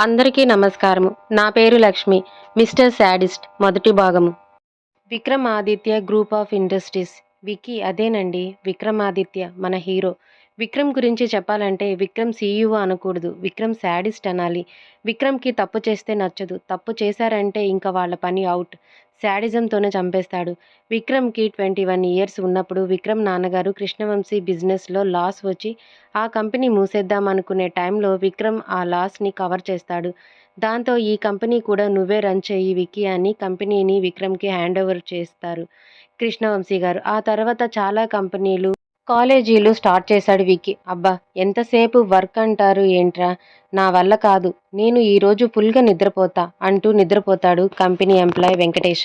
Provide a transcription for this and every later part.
అందరికీ నమస్కారము. నా పేరు లక్ష్మి. మిస్టర్ శాడిస్ట్ మొదటి భాగము. Vikramaditya group of industries. Vicky అదేనండి. విక్రమాదిత్య మన హీరో. విక్రమ్ గురించి చెప్పాలంటే విక్రమ్ సీఈఓ అనకూడదు. విక్రమ్ శాడిస్ట్ అనాలి. విక్రమ్కి తప్పు చేస్తే నచ్చదు. తప్పు చేశారంటే ఇంకా వాళ్ళ పని అవుట్. శాడిజంతోనే చంపేస్తాడు. విక్రమ్కి ట్వంటీ వన్ ఇయర్స్ ఉన్నప్పుడు విక్రమ్ నాన్నగారు కృష్ణవంశీ బిజినెస్లో లాస్ వచ్చి ఆ కంపెనీ మూసేద్దాం అనుకునే టైంలో విక్రమ్ ఆ లాస్ని కవర్ చేస్తాడు. దాంతో ఈ కంపెనీ కూడా నువ్వే రన్ చేయి విక్కీ అని కంపెనీని విక్రమ్కి హ్యాండ్ ఓవర్ చేస్తారు కృష్ణవంశీ గారు. ఆ తర్వాత చాలా కంపెనీలు కాలేజీలు స్టార్ట్ చేశాడు వికీ అబ్బా ఎంతసేపు వర్క్ అంటారు ఏంట్రా? నా వల్ల కాదు. నేను ఈరోజు ఫుల్గా నిద్రపోతా అంటూ నిద్రపోతాడు కంపెనీ ఎంప్లాయ్ వెంకటేష్.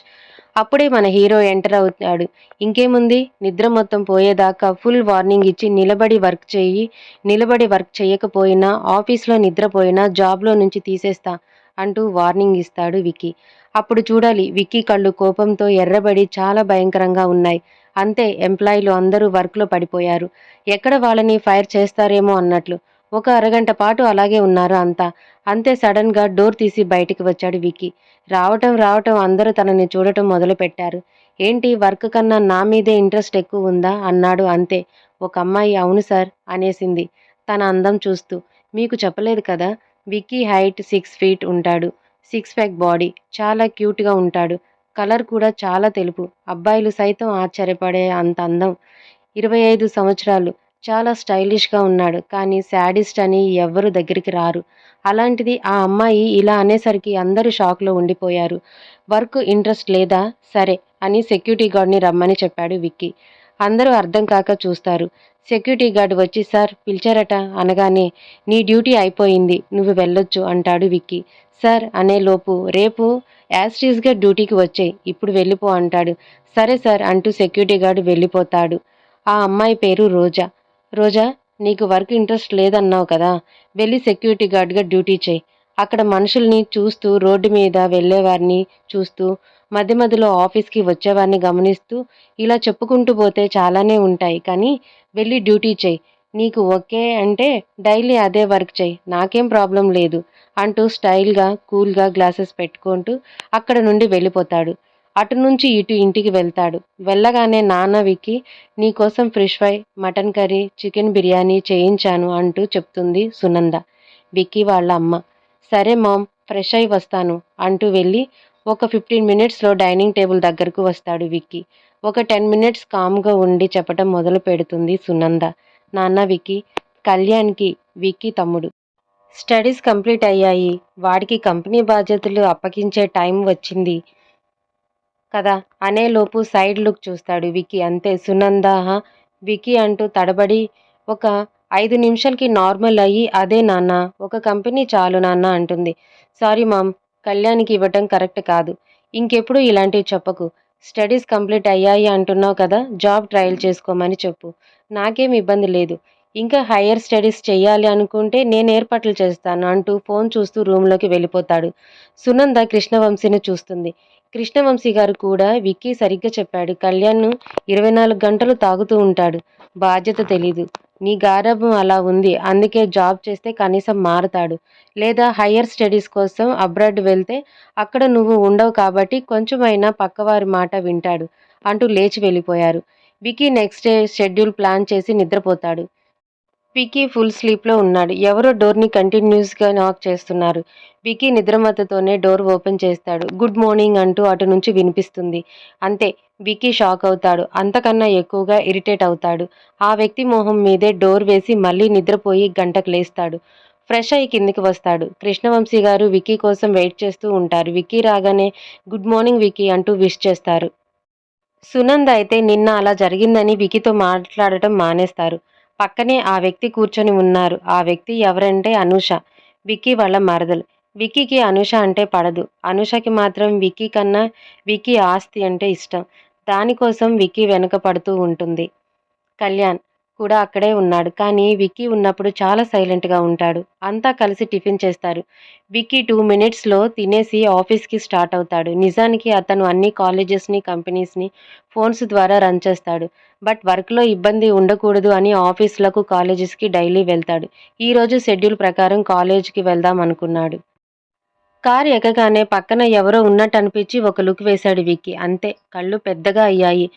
అప్పుడే మన హీరో ఎంటర్ అవుతాడు. ఇంకేముంది? నిద్ర మొత్తం పోయేదాకా ఫుల్ వార్నింగ్ ఇచ్చి నిలబడి వర్క్ చేయి నిలబడి వర్క్ చేయకపోయినా ఆఫీస్లో నిద్రపోయినా జాబ్లో నుంచి తీసేస్తా. అంటూ వార్నింగ్ ఇస్తాడు విక్కీ. అప్పుడు చూడాలి విక్కీ కళ్ళు కోపంతో ఎర్రబడి చాలా భయంకరంగా ఉన్నాయి. అంతే ఎంప్లాయీలు అందరూ వర్క్లో పడిపోయారు. ఎక్కడ వాళ్ళని ఫైర్ చేస్తారేమో అన్నట్లు. ఒక అరగంట పాటు అలాగే ఉన్నారు అంతా. అంతే సడన్గా డోర్ తీసి బయటికి వచ్చాడు విక్కీ. రావటం రావటం అందరూ తనని చూడటం మొదలుపెట్టారు. ఏంటి వర్క్ కన్నా నా మీదే ఇంట్రెస్ట్ ఎక్కువ ఉందా? అన్నాడు అంతే. ఒక అమ్మాయి అవును సార్ అనేసింది తన అందం చూస్తూ. మీకు చెప్పలేదు కదా విక్కీ హైట్ సిక్స్ ఫీట్ ఉంటాడు. సిక్స్ ప్యాక్ బాడీ చాలా క్యూట్గా ఉంటాడు. కలర్ కూడా చాలా తెలుపు. అబ్బాయిలు సైతం ఆశ్చర్యపడే అంత అందం. ఇరవై ఐదు సంవత్సరాలు. చాలా స్టైలిష్గా ఉన్నాడు. కానీ శాడిస్ట్ అని ఎవ్వరు దగ్గరికి రారు. అలాంటిది ఆ అమ్మాయి ఇలా అనేసరికి అందరూ షాక్లో ఉండిపోయారు. వర్క్ ఇంట్రెస్ట్ లేదా? సరే అని సెక్యూరిటీ గార్డ్ని రమ్మని చెప్పాడు విక్కీ అందరూ అర్థం కాక చూస్తారు. సెక్యూరిటీ గార్డ్ వచ్చి సార్ పిలిచారట అనగానే నీ డ్యూటీ అయిపోయింది నువ్వు వెళ్ళొచ్చు అంటాడు విక్కీ. సార్ అనేలోపు రేపు యాస్టీస్గా డ్యూటీకి వచ్చాయి ఇప్పుడు వెళ్ళిపో అంటాడు. సరే సార్ అంటూ సెక్యూరిటీ గార్డు వెళ్ళిపోతాడు. ఆ అమ్మాయి పేరు రోజా. రోజా నీకు వర్క్ ఇంట్రెస్ట్ లేదన్నావు కదా వెళ్ళి సెక్యూరిటీ గార్డ్గా డ్యూటీ చేయి. అక్కడ మనుషుల్ని చూస్తూ రోడ్డు మీద వెళ్ళేవారిని చూస్తూ మధ్య మధ్యలో ఆఫీస్కి వచ్చేవారిని గమనిస్తూ ఇలా చెప్పుకుంటూ పోతే చాలానే ఉంటాయి కానీ వెళ్ళి డ్యూటీ చేయి నీకు ఓకే అంటే డైలీ అదే వర్క్ చేయి నాకేం ప్రాబ్లం లేదు అంటూ స్టైల్గా కూల్గా గ్లాసెస్ పెట్టుకుంటూ అక్కడ నుండి వెళ్ళిపోతాడు. అటు నుంచి ఇటు ఇంటికి వెళ్తాడు. వెళ్ళగానే నాన్న విక్కి నీకోసం fresh fry mutton curry chicken biryani చేయించాను అంటూ చెప్తుంది సునంద. విక్కీ వాళ్ళ అమ్మ. సరే మామ్ ఫ్రెష్ అయి వస్తాను అంటూ వెళ్ళి ఒక ఫిఫ్టీన్ మినిట్స్లో డైనింగ్ టేబుల్ దగ్గరకు వస్తాడు విక్కీ. ఒక టెన్ మినిట్స్ కామ్గా ఉండి చెప్పటం మొదలు పెడుతుంది సునంద. నాన్న విక్కీ కళ్యాణ్కి విక్కీ తమ్ముడు. స్టడీస్ కంప్లీట్ అయ్యాయి. వాడికి కంపెనీ బాధ్యతలు అప్పగించే టైం వచ్చింది కదా అనేలోపు సైడ్ లుక్ చూస్తాడు వికీ అంతే సునంద వికీ అంటూ తడబడి ఒక ఐదు నిమిషాలకి నార్మల్ అయ్యి అదే నాన్న ఒక కంపెనీ చాలు నాన్న అంటుంది. సారీ మామ్ కళ్యాణ్కి ఇవ్వటం కరెక్ట్ కాదు. ఇంకెప్పుడు ఇలాంటివి చెప్పకు. స్టడీస్ కంప్లీట్ అయ్యాయి అంటున్నావు కదా జాబ్ ట్రయల్ చేసుకోమని చెప్పు. నాకేం ఇబ్బంది లేదు. ఇంకా హయ్యర్ స్టడీస్ చేయాలి అనుకుంటే నేను ఏర్పాట్లు చేస్తాను అంటూ ఫోన్ చూస్తూ రూమ్లోకి వెళ్ళిపోతాడు. సునంద కృష్ణవంశీని చూస్తుంది. కృష్ణవంశీ గారు కూడా విక్కీ సరిగ్గా చెప్పాడు. కళ్యాణ్ ఇరవై నాలుగు గంటలు తాగుతూ ఉంటాడు. బాధ్యత తెలీదు. నీ గారభం అలా ఉంది. అందుకే జాబ్ చేస్తే కనీసం మారతాడు. లేదా హయ్యర్ స్టడీస్ కోసం అబ్రాడ్ వెళ్తే అక్కడ నువ్వు ఉండవు కాబట్టి కొంచెమైనా పక్కవారి మాట వింటాడు అంటూ లేచి వెళ్ళిపోయారు. Vicky next day schedule plan చేసి నిద్రపోతాడు. వికీ ఫుల్ స్లీప్లో ఉన్నాడు. ఎవరో డోర్ని కంటిన్యూస్గా నాక్ చేస్తున్నారు. వికీ నిద్రమత్తతోనే డోర్ ఓపెన్ చేస్తాడు. గుడ్ మార్నింగ్ అంటూ అటు నుంచి వినిపిస్తుంది. అంతే వికీ షాక్ అవుతాడు. అంతకన్నా ఎక్కువగా ఇరిటేట్ అవుతాడు. ఆ వ్యక్తి మొహం మీదే డోర్ వేసి మళ్ళీ నిద్రపోయి గంటకు లేస్తాడు. ఫ్రెష్ అయ్యి కిందికి వస్తాడు. కృష్ణవంశీ గారు వికీ కోసం వెయిట్ చేస్తూ ఉంటారు. వికీ రాగానే గుడ్ మార్నింగ్ వికీ అంటూ విష్ చేస్తారు. సునంద్ అయితే నిన్న అలా జరిగిందని వికీతో మాట్లాడటం మానేస్తారు. పక్కనే ఆ వ్యక్తి కూర్చొని ఉన్నారు. ఆ వ్యక్తి ఎవరంటే అనూష. విక్కీ వాళ్ళ మరదలు. విక్కీకి అనూష అంటే పడదు. అనూషకి మాత్రం విక్కీ కన్నా విక్కీ ఆస్తి అంటే ఇష్టం. దానికోసం విక్కీ వెనుక పడుతూ ఉంటుంది. కళ్యాణ్ కూడా అక్కడే ఉన్నాడు. కానీ విక్కీ ఉన్నప్పుడు చాలా సైలెంట్గా ఉంటాడు. అంతా కలిసి టిఫిన్ చేస్తారు. విక్కీ టూ మినిట్స్లో తినేసి ఆఫీస్కి స్టార్ట్ అవుతాడు. నిజానికి అతను అన్ని కాలేజెస్ని కంపెనీస్ని ఫోన్స్ ద్వారా రన్ చేస్తాడు. బట్ వర్క్లో ఇబ్బంది ఉండకూడదు అని ఆఫీసులకు కాలేజెస్కి డైలీ వెళ్తాడు. ఈరోజు షెడ్యూల్ ప్రకారం కాలేజ్కి వెళ్దాం అనుకున్నాడు. కారు ఎక్కగానే పక్కన ఎవరో ఉన్నట్టు అనిపించి ఒక లుక్ వేశాడు విక్కీ. అంతే కళ్ళు పెద్దగా అయ్యాయి.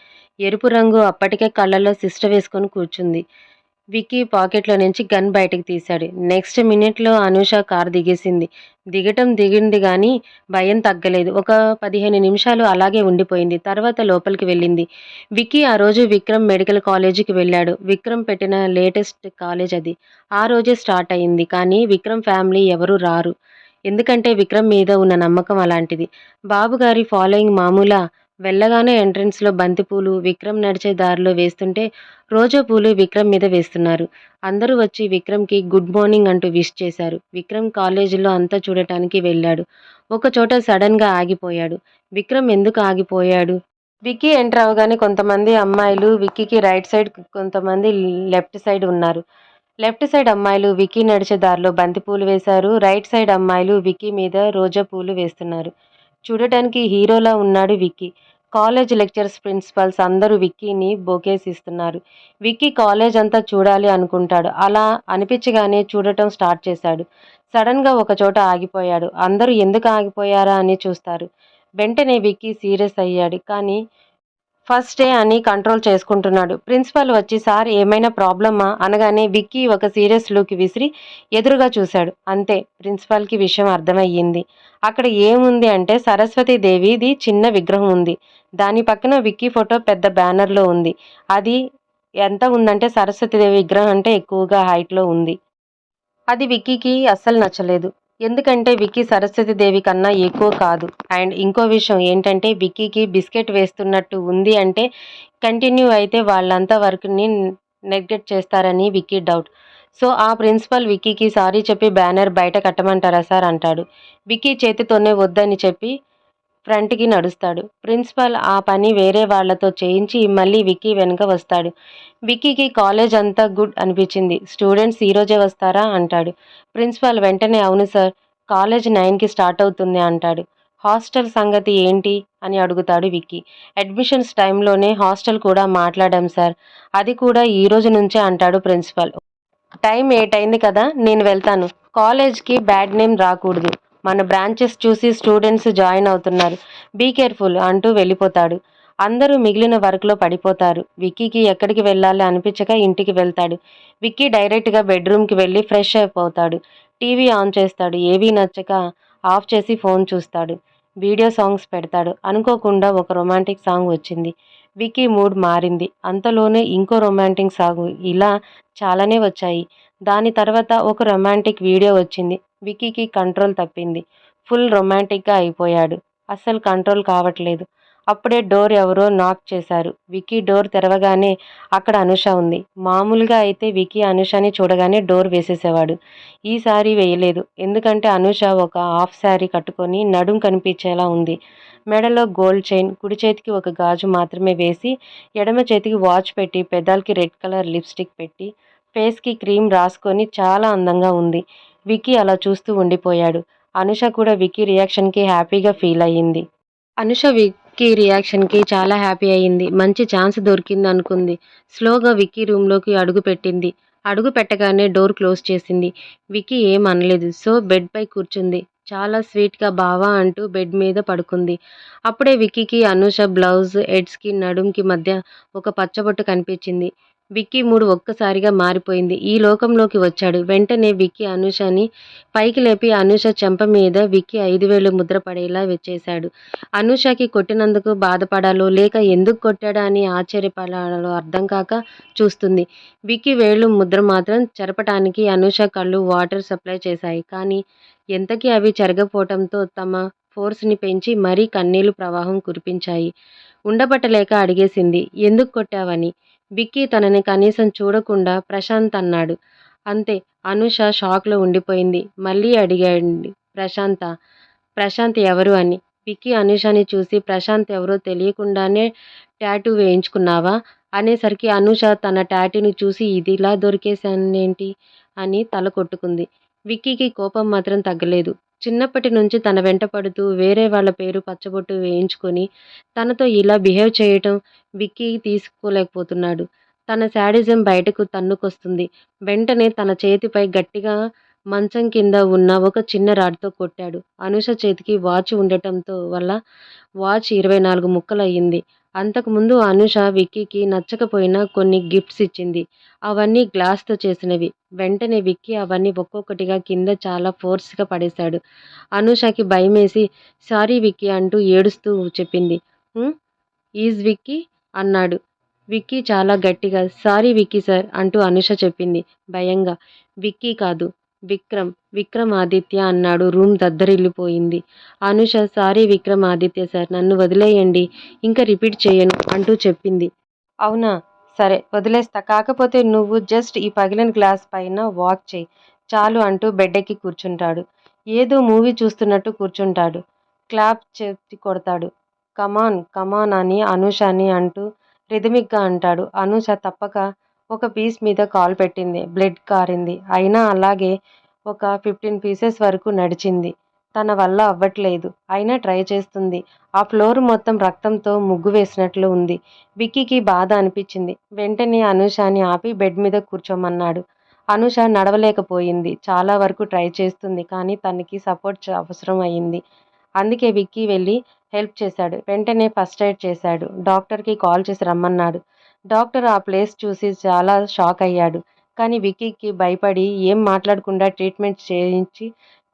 ఎరుపు రంగు అప్పటికే కళ్ళల్లో సిస్ట వేసుకొని కూర్చుంది. విక్కీ పాకెట్లో నుంచి గన్ బయటకు తీశాడు. నెక్స్ట్ మినిట్లో అనూష కారు దిగేసింది. దిగటం దిగింది కానీ భయం తగ్గలేదు. ఒక పదిహేను నిమిషాలు అలాగే ఉండిపోయింది. తర్వాత లోపలికి వెళ్ళింది. విక్కీ ఆ రోజు విక్రమ్ మెడికల్ కాలేజీకి వెళ్ళాడు. విక్రమ్ పెట్టిన లేటెస్ట్ కాలేజ్ అది. ఆ రోజే స్టార్ట్ అయింది. కానీ విక్రమ్ ఫ్యామిలీ ఎవరు రారు. ఎందుకంటే విక్రమ్ మీద ఉన్న నమ్మకం అలాంటిది. బాబుగారి ఫాలోయింగ్ మామూలా వెళ్ళగానే ఎంట్రన్స్లో బంతిపూలు విక్రమ్ నడిచే దారిలో వేస్తుంటే రోజా పూలు విక్రమ్ మీద వేస్తున్నారు. అందరూ వచ్చి విక్రమ్కి గుడ్ మార్నింగ్ అంటూ విష్ చేశారు. విక్రమ్ కాలేజీలో అంతా చూడటానికి వెళ్ళాడు. ఒక చోట సడన్గా ఆగిపోయాడు. విక్రమ్ ఎందుకు ఆగిపోయాడు? విక్కీ ఎంటర్ అవగానే కొంతమంది అమ్మాయిలు విక్కీకి రైట్ సైడ్ కొంతమంది లెఫ్ట్ సైడ్ ఉన్నారు. లెఫ్ట్ సైడ్ అమ్మాయిలు విక్కీ నడిచే దారిలో బంతిపూలు వేశారు. రైట్ సైడ్ అమ్మాయిలు విక్కీ మీద రోజా పూలు వేస్తున్నారు. చూడటానికి హీరోలా ఉన్నాడు విక్కీ. కాలేజ్ లెక్చర్స్ ప్రిన్సిపల్స్ అందరూ విక్కీని బోకేసిస్తున్నారు. విక్కీ కాలేజ్ అంతా చూడాలి అనుకుంటాడు. అలా అనిపించగానే చూడటం స్టార్ట్ చేశాడు. సడన్గా ఒక చోట ఆగిపోయాడు. అందరూ ఎందుకు ఆగిపోయారా అని చూస్తారు. వెంటనే విక్కీ సీరియస్ అయ్యాడు. కానీ ఫస్ట్ డే అని కంట్రోల్ చేసుకుంటున్నాడు. ప్రిన్సిపల్ వచ్చి సార్ ఏమైనా ప్రాబ్లమా? అనగానే విక్కీ ఒక సీరియస్ లుక్ విసిరి ఎదురుగా చూశాడు. అంతే ప్రిన్సిపాల్కి విషయం అర్థమయ్యింది. అక్కడ ఏముంది అంటే సరస్వతి దేవిది చిన్న విగ్రహం ఉంది. దాని పక్కన విక్కీ ఫోటో పెద్ద బ్యానర్లో ఉంది. అది ఎంత ఉందంటే సరస్వతీదేవి విగ్రహం అంటే ఎక్కువగా హైట్లో ఉంది. అది విక్కీకి అస్సలు నచ్చలేదు. ఎందుకంటే విక్కీ సరస్వతి దేవి కన్నా ఎక్కువ కాదు. అండ్ ఇంకో విషయం ఏంటంటే విక్కీకి బిస్కెట్ వేస్తున్నట్టు ఉంది అంటే కంటిన్యూ అయితే వాళ్ళంతా వర్క్ని నెగ్లెక్ట్ చేస్తారని విక్కీ డౌట్. సో ఆ ప్రిన్సిపల్ విక్కీకి సారీ చెప్పి బ్యానర్ బయట కట్టమంటారా సార్ అంటాడు. విక్కీ చేతితోనే వద్దని చెప్పి ఫ్రంట్కి నడుస్తాడు. ప్రిన్సిపల్ ఆ పని వేరే వాళ్ళతో చేయించి మళ్ళీ విక్కీ వెనుక వస్తాడు. విక్కీకి కాలేజ్ అంతా గుడ్ అనిపించింది. స్టూడెంట్స్ ఈరోజే వస్తారా? అంటాడు. ప్రిన్సిపాల్ వెంటనే అవును సార్ కాలేజ్ నైన్కి స్టార్ట్ అవుతుంది అంటాడు. హాస్టల్ సంగతి ఏంటి? అని అడుగుతాడు విక్కీ. అడ్మిషన్స్ టైంలోనే హాస్టల్ కూడా మాట్లాడాం సార్. అది కూడా ఈ రోజు నుంచే అంటాడు ప్రిన్సిపాల్. టైం ఎయిట్ అయింది కదా నేను వెళ్తాను. కాలేజ్కి బ్యాడ్ నేమ్ రాకూడదు. మన బ్రాంచెస్ చూసి స్టూడెంట్స్ జాయిన్ అవుతున్నారు. బీ కేర్ఫుల్ అంటూ వెళ్ళిపోతాడు. అందరూ మిగిలిన వర్క్లో పడిపోతారు. విక్కీకి ఎక్కడికి వెళ్ళాలి అనిపించక ఇంటికి వెళ్తాడు. విక్కీ డైరెక్ట్గా బెడ్రూమ్కి వెళ్ళి ఫ్రెష్ అయిపోతాడు. టీవీ ఆన్ చేస్తాడు. ఏవీ నచ్చక ఆఫ్ చేసి ఫోన్ చూస్తాడు. వీడియో సాంగ్స్ పెడతాడు. అనుకోకుండా ఒక రొమాంటిక్ సాంగ్ వచ్చింది. విక్కీ మూడ్ మారింది. అంతలోనే ఇంకో రొమాంటిక్ సాంగ్ ఇలా చాలానే వచ్చాయి. దాని తర్వాత ఒక రొమాంటిక్ వీడియో వచ్చింది. వికీకి కంట్రోల్ తప్పింది. ఫుల్ రొమాంటిక్గా అయిపోయాడు. అస్సలు కంట్రోల్ కావట్లేదు. అప్పుడే డోర్ ఎవరో నాక్ చేశారు. వికీ డోర్ తెరవగానే అక్కడ అనుష ఉంది. మామూలుగా అయితే వికీ అనుషని చూడగానే డోర్ వేసేసేవాడు. ఈసారి వేయలేదు. ఎందుకంటే అనుష ఒక హాఫ్ శారీ కట్టుకొని నడుం కనిపించేలా ఉంది. మెడలో గోల్డ్ చైన్ కుడి చేతికి ఒక గాజు మాత్రమే వేసి ఎడమ చేతికి వాచ్ పెట్టి పెదాలకి రెడ్ కలర్ లిప్స్టిక్ పెట్టి ఫేస్కి క్రీమ్ రాసుకొని చాలా అందంగా ఉంది. విక్కీ అలా చూస్తూ ఉండిపోయాడు. అనుష కూడా విక్కీ రియాక్షన్కి హ్యాపీగా ఫీల్ అయ్యింది. అనుష విక్కీ రియాక్షన్కి చాలా హ్యాపీ అయ్యింది. మంచి ఛాన్స్ దొరికింది అనుకుంది. స్లోగా విక్కీ రూమ్లోకి అడుగు పెట్టింది. అడుగు పెట్టగానే డోర్ క్లోజ్ చేసింది. విక్కీ ఏం అనలేదు. సో బెడ్పై కూర్చుంది. చాలా స్వీట్గా బావా అంటూ బెడ్ మీద పడుకుంది. అప్పుడే విక్కీకి అనుష బ్లౌజ్ హెడ్స్కి నడుంకి మధ్య ఒక పచ్చబొట్టు కనిపించింది. విక్కీ మూడు ఒక్కసారిగా మారిపోయింది. ఈ లోకంలోకి వచ్చాడు. వెంటనే విక్కీ అనుషని పైకి లేపి అనుష చెంప మీద విక్కీ ఐదు వేలు ముద్ర పడేలా వచ్చేశాడు అనుషకి కొట్టినందుకు బాధపడాలో లేక ఎందుకు కొట్టాడా అని ఆశ్చర్యపడాలో అర్థం కాక చూస్తుంది. విక్కీ వేళ్ళు ముద్ర మాత్రం చెరపటానికి అనుష కళ్ళు వాటర్ సప్లై చేశాయి. కానీ ఎంతకీ అవి చెరగపోవటంతో తమ ఫోర్స్ని పెంచి మరీ కన్నీళ్ళు ప్రవాహం కురిపించాయి. ఉండబట్టలేక అడిగేసింది ఎందుకు కొట్టావని? బిక్కీ తనని కనీసం చూడకుండా ప్రశాంత్ అన్నాడు. అంతే అనుష షాక్లో ఉండిపోయింది. మళ్ళీ అడిగాడు ప్రశాంత ప్రశాంత్ ఎవరు అని. విక్కీ అనుషని చూసి ప్రశాంత్ ఎవరో తెలియకుండానే ట్యాటూ వేయించుకున్నావా? అనేసరికి అనుష తన ట్యాటూని చూసి ఇది ఇలా దొరికేశానేంటి? అని తల కొట్టుకుంది. విక్కీకి కోపం మాత్రం తగ్గలేదు. చిన్నప్పటి నుంచి తన వెంట పడుతూ వేరే వాళ్ళ పేరు పచ్చబొట్టు వేయించుకొని తనతో ఇలా బిహేవ్ చేయటం విక్కీ తీసుకోలేకపోతున్నాడు తన శాడిజం బయటకు తన్నుకొస్తుంది వెంటనే తన చేతిపై గట్టిగా మంచం కింద ఉన్న ఒక చిన్న రాడ్తో కొట్టాడు. అనుష చేతికి వాచ్ ఉండటంతో వల్ల వాచ్ ఇరవై నాలుగు ముక్కలయ్యింది. అంతకుముందు అనుష విక్కీకి నచ్చకపోయినా కొన్ని గిఫ్ట్స్ ఇచ్చింది. అవన్నీ గ్లాస్తో చేసినవి. వెంటనే విక్కీ అవన్నీ ఒక్కొక్కటిగా కింద చాలా ఫోర్స్గా పడేశాడు. అనుషకి భయమేసి సారీ విక్కీ అంటూ ఏడుస్తూ చెప్పింది. ఈజ్ విక్కీ అన్నాడు. విక్కీ చాలా గట్టిగా సారీ విక్కీ సార్ అంటూ అనుష చెప్పింది భయంగా. విక్కీ కాదు విక్రమ్ విక్రమ్ ఆదిత్య అన్నాడు రూమ్ దద్దరిల్లిపోయింది. అనుష సారీ విక్రమ్ ఆదిత్య సార్ నన్ను వదిలేయండి ఇంకా రిపీట్ చేయను అంటూ చెప్పింది. అవునా సరే వదిలేస్తా కాకపోతే నువ్వు జస్ట్ ఈ పగిలిన గ్లాస్ పైన వాక్ చెయ్యి చాలు అంటూ బెడ్డెక్కి కూర్చుంటాడు. ఏదో మూవీ చూస్తున్నట్టు కూర్చుంటాడు. క్లాప్ చెప్పి కొడతాడు. కమాన్ కమాన్ అని అనూషని అంటూ రిథమిక్గా అంటాడు. అనుష తప్పక ఒక పీస్ మీద కాల్ పెట్టింది. బ్లడ్ కారింది. అయినా అలాగే ఒక ఫిఫ్టీన్ పీసెస్ వరకు నడిచింది. తన వల్ల అవ్వట్లేదు. అయినా ట్రై చేస్తుంది. ఆ ఫ్లోర్ మొత్తం రక్తంతో ముగ్గు వేసినట్లు ఉంది. విక్కీకి బాధ అనిపించింది. వెంటనే అనుషాని ఆపి బెడ్ మీద కూర్చోమన్నాడు. అనూష నడవలేకపోయింది. చాలా వరకు ట్రై చేస్తుంది కానీ తనకి సపోర్ట్ అవసరం అయింది. అందుకే విక్కీ వెళ్ళి హెల్ప్ చేశాడు. వెంటనే ఫస్ట్ ఎయిడ్ చేశాడు. డాక్టర్కి కాల్ చేసి రమ్మన్నాడు. డాక్టర్ ఆ ప్లేస్ చూసి చాలా షాక్ అయ్యాడు. కానీ విక్కీకి భయపడి ఏం మాట్లాడకుండా ట్రీట్మెంట్ చేయించి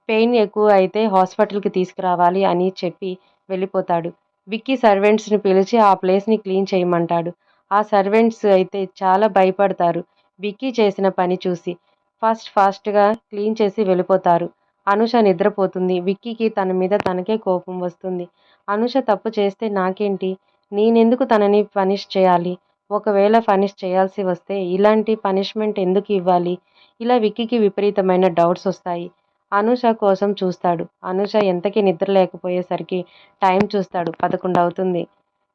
పెయిన్ ఎక్కువ అయితే హాస్పిటల్కి తీసుకురావాలి అని చెప్పి వెళ్ళిపోతాడు. విక్కీ సర్వెంట్స్ని పిలిచి ఆ ప్లేస్ని క్లీన్ చేయమంటాడు. ఆ సర్వెంట్స్ అయితే చాలా భయపడతారు విక్కీ చేసిన పని చూసి. ఫాస్ట్ ఫాస్ట్గా క్లీన్ చేసి వెళ్ళిపోతారు. అనుష నిద్రపోతుంది. విక్కీకి తన మీద తనకే కోపం వస్తుంది. అనుష తప్పు చేస్తే నాకేంటి? నేనెందుకు తనని పనిష్ చేయాలి? ఒకవేళ పనిష్ చేయాల్సి వస్తే ఇలాంటి పనిష్మెంట్ ఎందుకు ఇవ్వాలి? ఇలా విక్కీకి విపరీతమైన డౌట్స్ వస్తాయి. అనూష కోసం చూస్తాడు. అనూష ఎంతకీ నిద్ర లేకపోయేసరికి టైం చూస్తాడు. పదకొండు అవుతుంది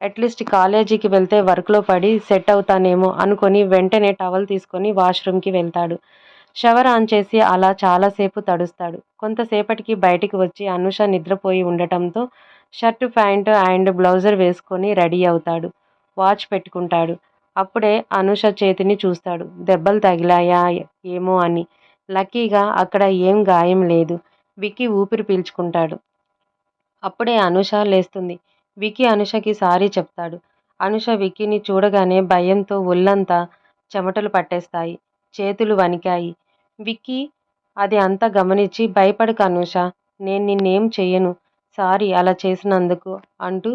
అట్లీస్ట్ కాలేజీకి వెళ్తే వర్క్లో పడి సెట్ అవుతానేమో అనుకొని వెంటనే టవల్ తీసుకొని వాష్రూమ్కి వెళ్తాడు. షవర్ ఆన్ చేసి అలా చాలాసేపు తడుస్తాడు. కొంతసేపటికి బయటికి వచ్చి అనూష నిద్రపోయి ఉండటంతో షర్టు ప్యాంటు అండ్ బ్లౌజర్ వేసుకొని రెడీ అవుతాడు. వాచ్ పెట్టుకుంటాడు. అప్పుడే అనుష చేతిని చూస్తాడు. దెబ్బలు తగిలాయా ఏమో అని. లక్కీగా అక్కడ ఏం గాయం లేదు. విక్కీ ఊపిరి పీల్చుకుంటాడు. అప్పుడే అనుష లేస్తుంది. విక్కీ అనుషకి సారీ చెప్తాడు. అనుష విక్కీని చూడగానే భయంతో ఒళ్ళంతా చెమటలు పట్టేస్తాయి. చేతులు వణికాయి. విక్కీ అది అంతా గమనించి భయపడక అనుష నేను నిన్నేం చెయ్యను. సారీ అలా చేసినందుకు అంటూ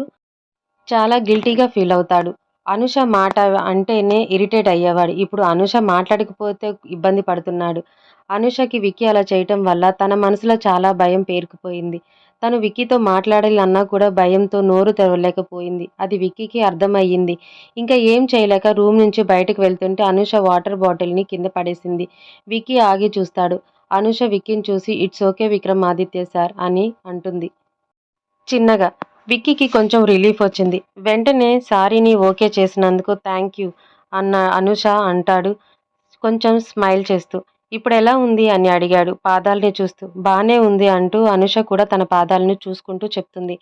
చాలా గిల్టీగా ఫీల్ అవుతాడు అనుష మాట అంటేనే ఇరిటేట్ అయ్యేవాడు. ఇప్పుడు అనుష మాట్లాడకపోతే ఇబ్బంది పడుతున్నాడు. అనుషకి విక్కీ అలా చేయటం వల్ల తన మనసులో చాలా భయం పేరుకుపోయింది. తను విక్కీతో మాట్లాడాలన్నా కూడా భయంతో నోరు తెరవలేకపోయింది. అది విక్కీకి అర్థమయ్యింది. ఇంకా ఏం చేయలేక రూమ్ నుంచి బయటకు వెళ్తుంటే అనుష వాటర్ బాటిల్ని కింద పడేసింది. విక్కీ ఆగి చూస్తాడు. అనుష విక్కీని చూసి it's okay Vikram Aditya sir అని అంటుంది. చిన్నగా. విక్కీకి కొంచెం రిలీఫ్ వచ్చింది. వెంటనే సారీని ఓకే చేసినందుకు థ్యాంక్ యూ అన్న అనుష అంటాడు కొంచెం స్మైల్ చేస్తూ. ఇప్పుడు ఎలా ఉంది అని అడిగాడు పాదాలని చూస్తూ. బాగానే ఉంది అంటూ అనుష కూడా తన పాదాలను చూసుకుంటూ చెప్తుంది.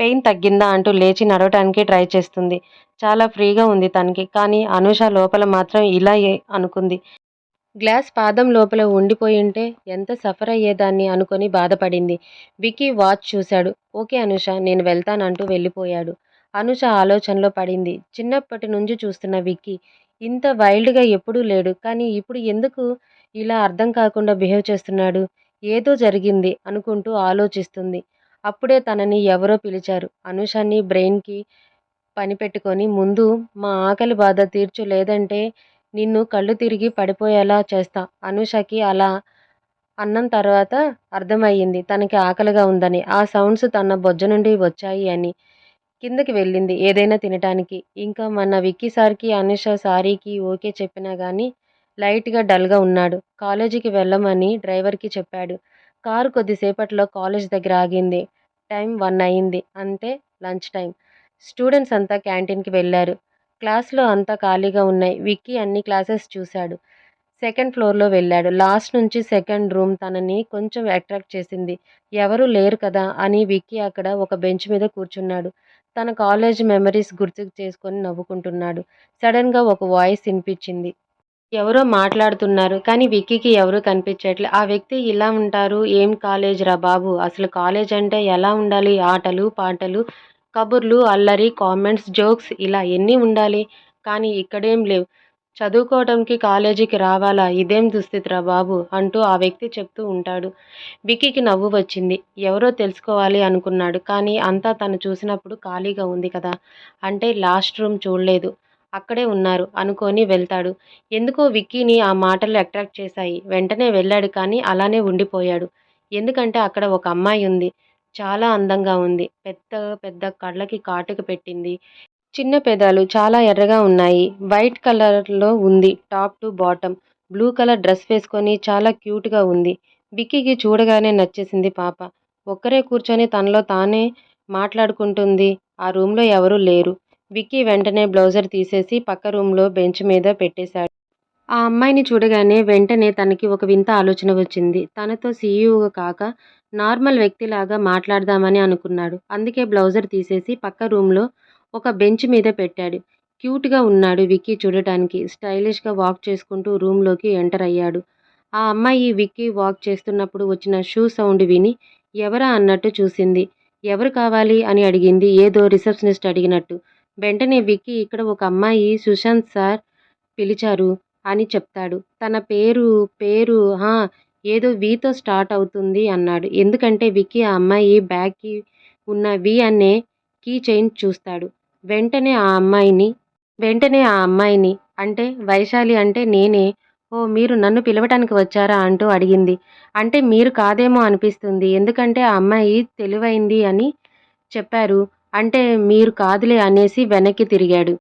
పెయిన్ తగ్గిందా అంటూ లేచి నడవటానికి ట్రై చేస్తుంది. చాలా ఫ్రీగా ఉంది తనకి. కానీ అనుష లోపల మాత్రం ఇలా అనుకుంది. గ్లాస్ పాదం లోపల ఉండిపోయింటే ఎంత సఫర్ అయ్యేదాన్ని అనుకొని బాధపడింది. విక్కీ వాచ్ చూశాడు. ఓకే అనుష నేను వెళ్తానంటూ వెళ్ళిపోయాడు. అనుష ఆలోచనలో పడింది. చిన్నప్పటి నుంచి చూస్తున్న విక్కీ ఇంత వైల్డ్గా ఎప్పుడూ లేడు. కానీ ఇప్పుడు ఎందుకు ఇలా అర్థం కాకుండా బిహేవ్ చేస్తున్నాడు? ఏదో జరిగింది అనుకుంటూ ఆలోచిస్తుంది. అప్పుడే తనని ఎవరో పిలిచారు. అనూషని బ్రెయిన్కి పని పెట్టుకొని ముందు మా ఆకలి బాధ తీర్చు లేదంటే నిన్ను కళ్ళు తిరిగి పడిపోయేలా చేస్తా. అనూషకి అలా అన్నం తర్వాత అర్థమయ్యింది తనకి ఆకలిగా ఉందని. ఆ సౌండ్స్ తన బొజ్జ నుండి వచ్చాయి అని. కిందకి వెళ్ళింది ఏదైనా తినటానికి. ఇంకా మన విక్కీ సార్కి అనుష సారీకి ఓకే చెప్పినా కానీ లైట్గా డల్గా ఉన్నాడు. కాలేజీకి వెళ్ళమని డ్రైవర్కి చెప్పాడు. కారు కొద్దిసేపట్లో కాలేజ్ దగ్గర ఆగింది. టైం వన్ అయింది. అంతే లంచ్ టైం. స్టూడెంట్స్ అంతా క్యాంటీన్కి వెళ్ళారు. క్లాసులో అంతా ఖాళీగా ఉన్నాయి. విక్కీ అన్ని క్లాసెస్ చూశాడు. సెకండ్ ఫ్లోర్లో వెళ్ళాడు. లాస్ట్ నుంచి సెకండ్ రూమ్ తనని కొంచెం అట్రాక్ట్ చేసింది. ఎవరు లేరు కదా అని విక్కీ అక్కడ ఒక బెంచ్ మీద కూర్చున్నాడు. తన కాలేజ్ మెమరీస్ గుర్తు చేసుకొని నవ్వుకుంటున్నాడు. సడన్గా ఒక వాయిస్ వినిపించింది. ఎవరో మాట్లాడుతున్నారు. కానీ విక్కీకి ఎవరూ కనిపించట్లే. ఆ వ్యక్తి ఇలా ఉంటారు. ఏం కాలేజ్ రా బాబు! అసలు కాలేజ్ అంటే ఎలా ఉండాలి? ఆటలు, పాటలు, కబుర్లు, అల్లరి, కామెంట్స్, జోక్స్ ఇలా ఎన్ని ఉండాలి? కానీ ఇక్కడేం లేవు. చదువుకోవడంకి కాలేజీకి రావాలా? ఇదేం దుస్థితిరా బాబు! అంటూ ఆ వ్యక్తి చెప్తూ ఉంటాడు. విక్కీకి నవ్వు వచ్చింది. ఎవరో తెలుసుకోవాలి అనుకున్నాడు. కానీ అంతా తను చూసినప్పుడు ఖాళీగా ఉంది కదా! అంటే లాస్ట్ రూమ్ చూడలేదు. అక్కడే ఉన్నారు అనుకొని వెళ్తాడు. ఎందుకో విక్కీని ఆ మాటలు అట్రాక్ట్ చేశాయి. వెంటనే వెళ్ళాడు కానీ అలానే ఉండిపోయాడు. ఎందుకంటే అక్కడ ఒక అమ్మాయి ఉంది. చాలా అందంగా ఉంది. పెద్ద పెద్ద కళ్ళకి కాటుక పెట్టింది. చిన్న పెదాలు చాలా ఎర్రగా ఉన్నాయి. వైట్ కలర్లో ఉంది top to bottom. Blue colour dress వేసుకొని చాలా క్యూట్గా ఉంది. బిక్కీకి చూడగానే నచ్చేసింది పాప. ఒక్కరే కూర్చొని తనలో తానే మాట్లాడుకుంటుంది. ఆ రూమ్లో ఎవరూ లేరు. విక్కీ వెంటనే బ్లౌజర్ తీసేసి పక్క రూమ్లో బెంచ్ మీద పెట్టేశాడు. ఆ అమ్మాయిని చూడగానే వెంటనే తనకి ఒక వింత ఆలోచన వచ్చింది. తనతో సీఈఓ కాక నార్మల్ వ్యక్తిలాగా మాట్లాడదామని అనుకున్నాడు. అందుకే బ్లౌజర్ తీసేసి పక్క రూమ్లో ఒక బెంచ్ మీద పెట్టాడు. క్యూట్గా ఉన్నాడు విక్కీ చూడటానికి. స్టైలిష్గా వాక్ చేసుకుంటూ రూమ్లోకి ఎంటర్ అయ్యాడు. ఆ అమ్మాయి విక్కీ వాక్ చేస్తున్నప్పుడు వచ్చిన షూ సౌండ్ విని ఎవరా అన్నట్టు చూసింది. ఎవరు కావాలి అని అడిగింది ఏదో రిసెప్షనిస్ట్ అడిగినట్టు. వెంటనే విక్కీ ఇక్కడ ఒక అమ్మాయి సుశాంత్ సార్ పిలిచారు అని చెప్తాడు. తన పేరు పేరు హా ఏదో వీతో స్టార్ట్ అవుతుంది అన్నాడు. ఎందుకంటే విక్కీ ఆ అమ్మాయి బ్యాగ్కి ఉన్న వి అనే కీ చైన్ చూస్తాడు. వెంటనే ఆ అమ్మాయిని వెంటనే ఆ అమ్మాయిని అంటే వైశాలి అంటే నేనే ఓ మీరు నన్ను పిలవటానికి వచ్చారా అంటూ అడిగింది. అంటే మీరు కాదేమో అనిపిస్తుంది. ఎందుకంటే ఆ అమ్మాయి తెలివైంది అని చెప్పారు. అంటే మీరు కాదులే అనేసి వెనక్కి తిరిగాడు.